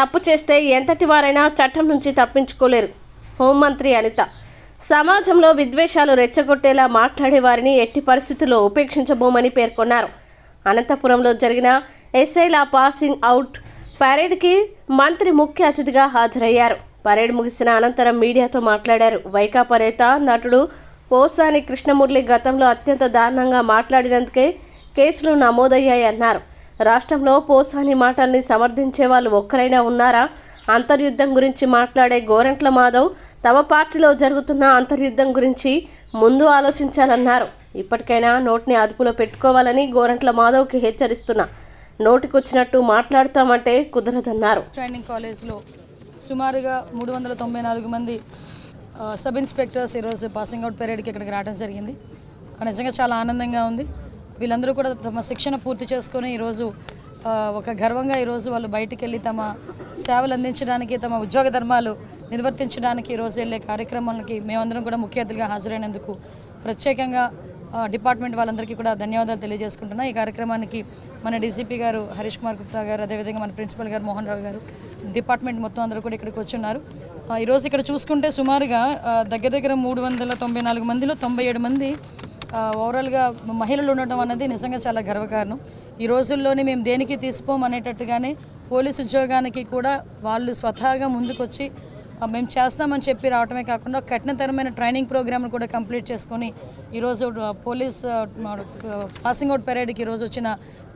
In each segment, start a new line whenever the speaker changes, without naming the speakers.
తప్పు చేస్తే ఎంతటి వారైనా చట్టం నుంచి తప్పించుకోలేరు. హోంమంత్రి అనిత. సమాజంలో విద్వేషాలు రెచ్చగొట్టేలా మాట్లాడే వారిని ఎట్టి పరిస్థితుల్లో ఉపేక్షించబోమని పేర్కొన్నారు. అనంతపురంలో జరిగిన ఎస్ఐలా పాసింగ్ అవుట్ పరేడ్కి మంత్రి ముఖ్య అతిథిగా హాజరయ్యారు. పరేడ్ ముగిసిన అనంతరం మీడియాతో మాట్లాడారు. వైకాపా నేత నటుడు పోసాని కృష్ణమురళి గతంలో అత్యంత దారుణంగా మాట్లాడినందుకే కేసులు నమోదయ్యాయన్నారు. రాష్ట్రంలో పోసాని మాటల్ని సమర్థించే వాళ్ళు ఒక్కరైనా ఉన్నారా? అంతర్యుద్ధం గురించి మాట్లాడే గోరంట్ల మాధవ్ తమ పార్టీలో జరుగుతున్న అంతర్యుద్ధం గురించి ముందు ఆలోచించాలన్నారు. ఇప్పటికైనా నోటిని అదుపులో పెట్టుకోవాలని గోరంట్ల మాధవ్కి హెచ్చరిస్తున్నా. నోటికొచ్చినట్టు మాట్లాడతామంటే కుదరదన్నారు.
ట్రైనింగ్ కాలేజ్లో సుమారుగా మూడు వందల తొంభై నాలుగు మంది సబ్ ఇన్స్పెక్టర్స్ ఈరోజు పాసింగ్ అవుట్ పీరియడ్కి ఇక్కడికి రావడం జరిగింది. నిజంగా చాలా ఆనందంగా ఉంది. వీళ్ళందరూ కూడా తమ శిక్షణ పూర్తి చేసుకొని ఈరోజు ఒక గర్వంగా ఈరోజు వాళ్ళు బయటికి వెళ్ళి తమ సేవలు అందించడానికి తమ ఉద్యోగ ధర్మాలు నిర్వర్తించడానికి ఈరోజు వెళ్ళే కార్యక్రమాలకి మేమందరం కూడా ముఖ్య అతిథిగా హాజరైనందుకు ప్రత్యేకంగా డిపార్ట్మెంట్ వాళ్ళందరికీ కూడా ధన్యవాదాలు తెలియజేసుకుంటున్నా. ఈ కార్యక్రమానికి మన డీసీపీ గారు హరీష్ కుమార్ గుప్తా గారు అదేవిధంగా మన ప్రిన్సిపల్ గారు మోహన్ రావు గారు డిపార్ట్మెంట్ మొత్తం అందరూ కూడా ఇక్కడికి వచ్చి ఉన్నారు ఆ, ఈరోజు ఇక్కడ చూసుకుంటే సుమారుగా దగ్గర దగ్గర మూడు వందల తొంభై నాలుగు మందిలో తొంభై ఏడు మంది ఓవరాల్గా మహిళలు ఉండటం అన్నది నిజంగా చాలా గర్వకారణం. ఈ రోజుల్లోనే మేము దేనికి తీసుకోమనేటట్టుగానే అనేటట్టుగానే పోలీస్ ఉద్యోగానికి కూడా వాళ్ళు స్వతహాగా ముందుకొచ్చి మేము చేస్తామని చెప్పి రావటమే కాకుండా కఠినతరమైన ట్రైనింగ్ ప్రోగ్రామ్ను కూడా కంప్లీట్ చేసుకొని ఈరోజు పోలీస్ పాసింగ్ అవుట్ పెరేడ్కి ఈరోజు వచ్చిన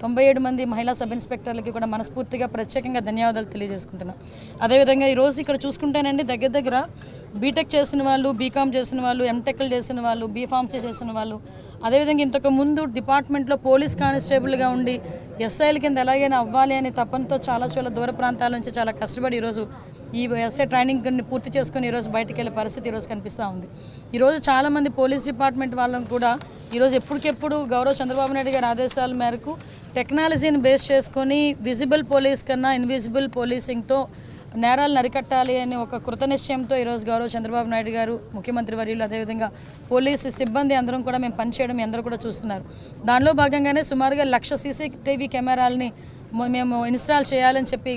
తొంభై ఏడు మంది మహిళా సబ్ ఇన్స్పెక్టర్లకి కూడా మనస్ఫూర్తిగా ప్రత్యేకంగా ధన్యవాదాలు తెలియజేసుకుంటున్నాను అదేవిధంగా ఈరోజు ఇక్కడ చూసుకుంటేనండి దగ్గర దగ్గర బీటెక్ చేసిన వాళ్ళు బీకామ్ చేసిన వాళ్ళు ఎంటెక్లు చేసిన వాళ్ళు బీఫామ్స్ చేసిన వాళ్ళు అదేవిధంగా ఇంతకు ముందు డిపార్ట్మెంట్లో పోలీస్ కానిస్టేబుల్గా ఉండి ఎస్ఐల కింద ఎలాగైనా అవ్వాలి అనే తపనతో చాలా చాలా దూర ప్రాంతాల నుంచి చాలా కష్టపడి ఈరోజు ఈ ఎస్ఐ ట్రైనింగ్ పూర్తి చేసుకుని ఈరోజు బయటకు వెళ్ళే పరిస్థితి ఈరోజు కనిపిస్తూ ఉంది. ఈరోజు చాలామంది పోలీస్ డిపార్ట్మెంట్ వాళ్ళని కూడా ఈరోజు ఎప్పటికెప్పుడు గౌరవ చంద్రబాబు నాయుడు గారి ఆదేశాల మేరకు టెక్నాలజీని బేస్ చేసుకొని విజిబుల్ పోలీస్ కన్నా ఇన్విజిబుల్ పోలీసింగ్తో నేరాలు అరికట్టాలి అని ఒక కృత నిశ్చయంతో ఈరోజు గౌరవ చంద్రబాబు నాయుడు గారు ముఖ్యమంత్రి వర్యులు అదేవిధంగా పోలీసు సిబ్బంది అందరం కూడా మేము పనిచేయడం అందరూ కూడా చూస్తున్నారు. దానిలో భాగంగానే సుమారుగా లక్ష సీసీటీవీ కెమెరాలని మేము ఇన్స్టాల్ చేయాలని చెప్పి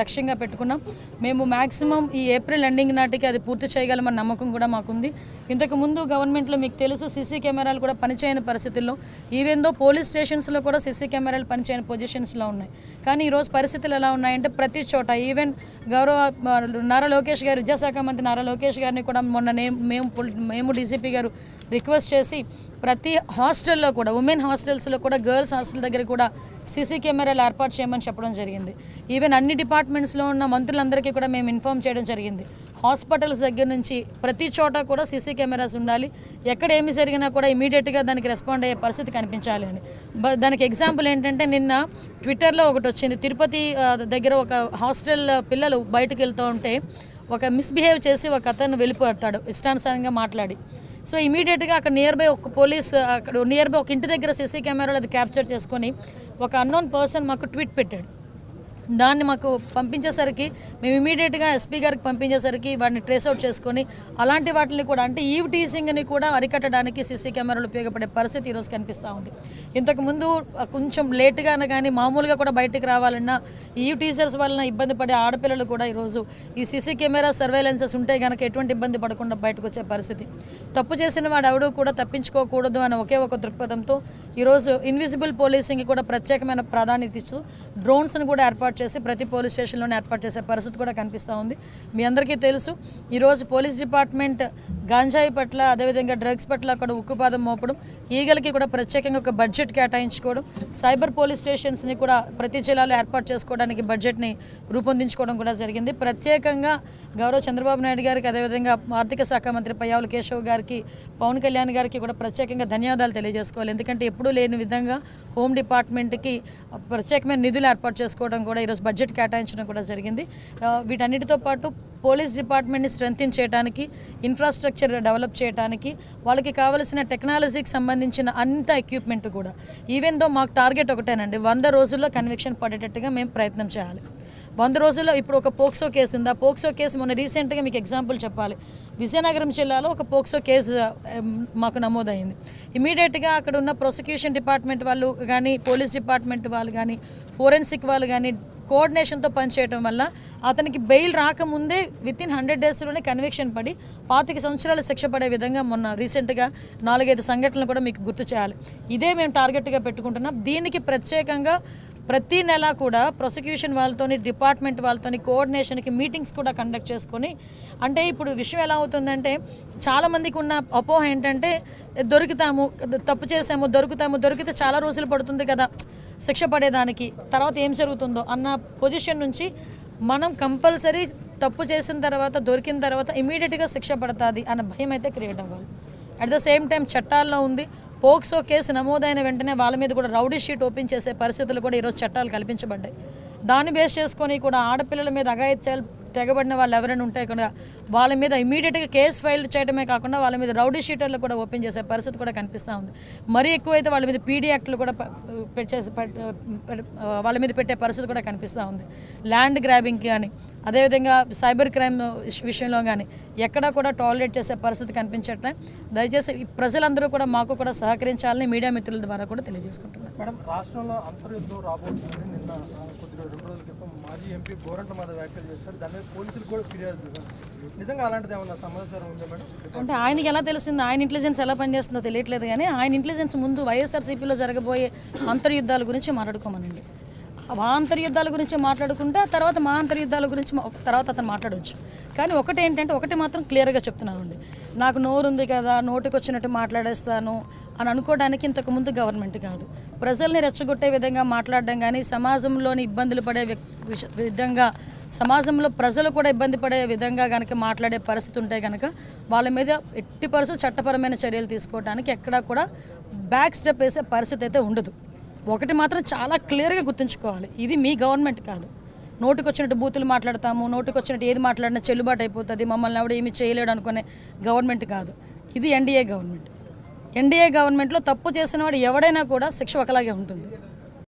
లక్ష్యంగా పెట్టుకున్నాం. మేము మ్యాక్సిమం ఈ ఏప్రిల్ ఎండింగ్ నాటికి అది పూర్తి చేయగలమన్న నమ్మకం కూడా మాకుంది. ఇంతకు ముందు గవర్నమెంట్లో మీకు తెలుసు సీసీ కెమెరాలు కూడా పనిచేయని పరిస్థితుల్లో ఈవెందో పోలీస్ స్టేషన్స్లో కూడా సీసీ కెమెరాలు పనిచేయని పొజిషన్స్లో ఉన్నాయి. కానీ ఈరోజు పరిస్థితులు ఎలా ఉన్నాయంటే ప్రతి చోట ఈవెన్ గౌరవ నారా లోకేష్ గారు విద్యాశాఖ మంత్రి నారా లోకేష్ గారిని కూడా మొన్న మేము మేము డీసీపీ గారు రిక్వెస్ట్ చేసి ప్రతి హాస్టల్లో కూడా ఉమెన్ హాస్టల్స్లో కూడా గర్ల్స్ హాస్టల్ దగ్గర కూడా సీసీ కెమెరాలు ఏర్పాటు చేయమని చెప్పడం జరిగింది. ఈవెన్ అన్ని డిపార్ట్మెంట్స్లో ఉన్న మంత్రులందరికీ కూడా మేము ఇన్ఫామ్ చేయడం జరిగింది. హాస్పిటల్స్ దగ్గర నుంచి ప్రతి చోట కూడా సీసీ కెమెరాస్ ఉండాలి. ఎక్కడ ఏమి జరిగినా కూడా ఇమీడియట్గా దానికి రెస్పాండ్ అయ్యే పరిస్థితి కనిపించాలి అని. దానికి ఎగ్జాంపుల్ ఏంటంటే నిన్న ట్విట్టర్లో ఒకటి వచ్చింది. తిరుపతి దగ్గర ఒక హాస్టల్ పిల్లలు బయటకు వెళ్తూ ఉంటే ఒక మిస్బిహేవ్ చేసి ఒక అతను వెళ్ళిపోతాడు. ఇష్టానుసారంగా మాట్లాడి. సో ఇమీడియట్గా అక్కడ నియర్ బై ఒక పోలీస్ అక్కడ నియర్ బై ఒక ఇంటి దగ్గర సీసీ కెమెరాలో అది క్యాప్చర్ చేసుకొని ఒక అన్నోన్ పర్సన్ మాకు ట్వీట్ పెట్టాడు. దాన్ని మాకు పంపించేసరికి మేము ఇమీడియట్గా ఎస్పీ గారికి పంపించేసరికి వాటిని ట్రేస్ అవుట్ చేసుకొని అలాంటి వాటిని కూడా అంటే ఈవ్ టీసింగ్ని కూడా అరికట్టడానికి సీసీ కెమెరాలు ఉపయోగపడే పరిస్థితి ఈరోజు కనిపిస్తూ ఉంది. ఇంతకుముందు కొంచెం లేటుగానే కానీ మామూలుగా కూడా బయటికి రావాలన్నా ఈవ్ టీచర్స్ వలన ఇబ్బంది పడే ఆడపిల్లలు కూడా ఈరోజు ఈ సీసీ కెమెరా సర్వేలెన్సెస్ ఉంటే కనుక ఎటువంటి ఇబ్బంది పడకుండా బయటకు వచ్చే పరిస్థితి. తప్పు చేసిన వాడు ఎవడూ కూడా తప్పించుకోకూడదు అనే ఒకే ఒక దృక్పథంతో ఈరోజు ఇన్విజిబుల్ పోలీసింగ్ కూడా ప్రత్యేకమైన ప్రాధాన్యత ఇస్తూ డ్రోన్స్ను కూడా ఏర్పాటు చేసి ప్రతి పోలీస్ స్టేషన్లోనే ఏర్పాటు చేసే పరిస్థితి కూడా కనిపిస్తూ ఉంది. మీ అందరికీ తెలుసు ఈరోజు పోలీస్ డిపార్ట్మెంట్ గాంజాయి పట్ల అదేవిధంగా డ్రగ్స్ పట్ల అక్కడ ఉక్కుపాదం మోపడం ఈగలకి కూడా ప్రత్యేకంగా ఒక బడ్జెట్ కేటాయించుకోవడం సైబర్ పోలీస్ స్టేషన్స్ని కూడా ప్రతి జిల్లాలో ఏర్పాటు చేసుకోవడానికి బడ్జెట్ని రూపొందించుకోవడం కూడా జరిగింది. ప్రత్యేకంగా గౌరవ చంద్రబాబు నాయుడు గారికి అదేవిధంగా ఆర్థిక శాఖ మంత్రి పయ్యావుల కేశవ్ గారికి పవన్ కళ్యాణ్ గారికి కూడా ప్రత్యేకంగా ధన్యవాదాలు తెలియజేసుకోవాలి. ఎందుకంటే ఎప్పుడూ లేని విధంగా హోమ్ డిపార్ట్మెంట్కి ప్రత్యేకమైన నిధులు ఏర్పాటు చేసుకోవడం కూడా ఈరోజు బడ్జెట్ కేటాయించడం కూడా జరిగింది. వీటన్నిటితో పాటు పోలీస్ డిపార్ట్మెంట్ని స్ట్రెంగ్తిన్ చేయడానికి ఇన్ఫ్రాస్ట్రక్చర్ డెవలప్ చేయడానికి వాళ్ళకి కావలసిన టెక్నాలజీకి సంబంధించిన అంత ఎక్విప్మెంట్ కూడా. ఈవెన్ దో మాకు టార్గెట్ ఒకటేనండి వంద రోజుల్లో కన్విక్షన్ పడేటట్టుగా మేము ప్రయత్నం చేయాలి. వంద రోజుల్లో ఇప్పుడు ఒక పోక్సో కేసు ఉంది? ఆ పోక్సో కేసు మొన్న రీసెంట్గా మీకు ఎగ్జాంపుల్ చెప్పాలి. విజయనగరం జిల్లాలో ఒక పోక్సో కేసు మాకు నమోదైంది. ఇమీడియట్గా అక్కడ ఉన్న ప్రాసిక్యూషన్ డిపార్ట్మెంట్ వాళ్ళు కానీ పోలీస్ డిపార్ట్మెంట్ వాళ్ళు కానీ ఫోరెన్సిక్ వాళ్ళు కానీ కోఆర్డినేషన్తో పనిచేయడం వల్ల అతనికి బెయిల్ రాకముందే విత్ ఇన్ హండ్రెడ్ డేస్లోనే కన్విక్షన్ పడి పాతిక సంవత్సరాలు శిక్ష పడే విధంగా మొన్న రీసెంట్గా నాలుగైదు సంఘటనలు కూడా మీకు గుర్తు చేయాలి. ఇదే మేము టార్గెట్గా పెట్టుకుంటున్నాం. దీనికి ప్రత్యేకంగా ప్రతి నెల కూడా ప్రాసిక్యూషన్ వాళ్ళతోని డిపార్ట్మెంట్ వాళ్ళతోని కోఆర్డినేషన్కి మీటింగ్స్ కూడా కండక్ట్ చేసుకొని అంటే ఇప్పుడు విషయం ఎలా అవుతుందంటే చాలామందికి ఉన్న అపోహ ఏంటంటే దొరుకుతాము తప్పు చేసాము దొరుకుతాము దొరికితే చాలా రోజులు పడుతుంది కదా శిక్ష పడేదానికి తర్వాత ఏం జరుగుతుందో అన్న పొజిషన్ నుంచి మనం కంపల్సరీ తప్పు చేసిన తర్వాత దొరికిన తర్వాత ఇమీడియట్గా శిక్ష పడుతుంది అన్న భయం అయితే క్రియేట్ అవ్వాలి. అట్ ద సేమ్ టైం చట్టాల్లో ఉంది. పోక్సో కేసు నమోదైన వెంటనే వాళ్ళ మీద కూడా రౌడీ షీట్ ఓపెన్ చేసే పరిస్థితులు కూడా ఈరోజు చట్టాలు కల్పించబడ్డాయి. దాన్ని బేస్ చేసుకొని కూడా ఆడపిల్లల మీద అఘాయిత్యాలు తెగబడిన వాళ్ళు ఎవరైనా ఉంటే కూడా వాళ్ళ మీద ఇమీడియట్గా కేసు ఫైల్ చేయడమే కాకుండా వాళ్ళ మీద రౌడీ షీటర్లు కూడా ఓపెన్ చేసే పరిస్థితి కూడా కనిపిస్తూ ఉంది. మరీ ఎక్కువైతే వాళ్ళ మీద పీడీ యాక్ట్లు కూడా ప- పెట్టేసి వాళ్ళ మీద పెట్టే పరిస్థితి కూడా కనిపిస్తూ ఉంది. ల్యాండ్ గ్రాబింగ్ కానీ అదేవిధంగా సైబర్ క్రైమ్ విషయంలో కానీ ఎక్కడా కూడా టాలరేట్ చేసే పరిస్థితి కనిపించట్లే. దయచేసి ఈ ప్రజలందరూ కూడా మాకు కూడా సహకరించాలని మీడియా మిత్రుల ద్వారా కూడా తెలియజేసుకుంటున్నాను
మేడం రాష్ట్రంలో అంతర్యుద్ధం రాబోతుంది. నిన్న కొద్ది రెండు రోజుల క్రితం మాజీ ఎంపీ గోరంట మాధవ్ వ్యాఖ్యలు చేశారు. దాని మీద పోలీసులు కూడా ఫిర్యాదు నిజంగా అలాంటిది ఏమన్నా సమాచారం ఉందా మేడం?
అంటే ఆయనకి ఎలా తెలిసింది? ఆయన ఇంటెలిజెన్స్ ఎలా పనిచేస్తుందో తెలియట్లేదు కానీ ఆయన ఇంటెలిజెన్స్ ముందు వైఎస్ఆర్సీపీలో జరగబోయే అంతర్యుద్ధాల గురించి మాట్లాడుకోమనండి. మా అంతర్యుద్ధాల గురించి మాట్లాడుకుంటే తర్వాత మా అంతర్యుద్ధాల గురించి తర్వాత అతను మాట్లాడవచ్చు కానీ ఒకటి ఏంటంటే ఒకటి మాత్రం క్లియర్గా చెప్తున్నామండి నాకు నోరు ఉంది కదా నోటికి వచ్చినట్టు మాట్లాడేస్తాను అని అనుకోవడానికి ఇంతకు ముందు గవర్నమెంట్ కాదు. ప్రజల్ని రెచ్చగొట్టే విధంగా మాట్లాడడం కానీ సమాజంలోని ఇబ్బందులు పడే విధంగా సమాజంలో ప్రజలు కూడా ఇబ్బంది పడే విధంగా కనుక మాట్లాడే పరిస్థితి ఉంటే కనుక వాళ్ళ మీద ఎట్టి పరిస్థితి చట్టపరమైన చర్యలు తీసుకోవడానికి ఎక్కడా కూడా బ్యాక్ స్టెప్ వేసే పరిస్థితి అయితే ఉండదు. ఒకటి మాత్రం చాలా క్లియర్గా గుర్తుంచుకోవాలి. ఇది మీ గవర్నమెంట్ కాదు. నోటికి వచ్చినట్టు బూతులు మాట్లాడతాము నోటికి వచ్చినట్టు ఏది మాట్లాడినా చెల్లుబాటు అయిపోతుంది. మమ్మల్ని ఎవడు ఏమీ చేయలేడు అనుకునే గవర్నమెంట్ కాదు. ఇది ఎన్డీఏ గవర్నమెంట్. ఎన్డీఏ గవర్నమెంట్లో తప్పు చేసిన వాడు ఎవడైనా కూడా శిక్ష ఒకలాగే ఉంటుంది.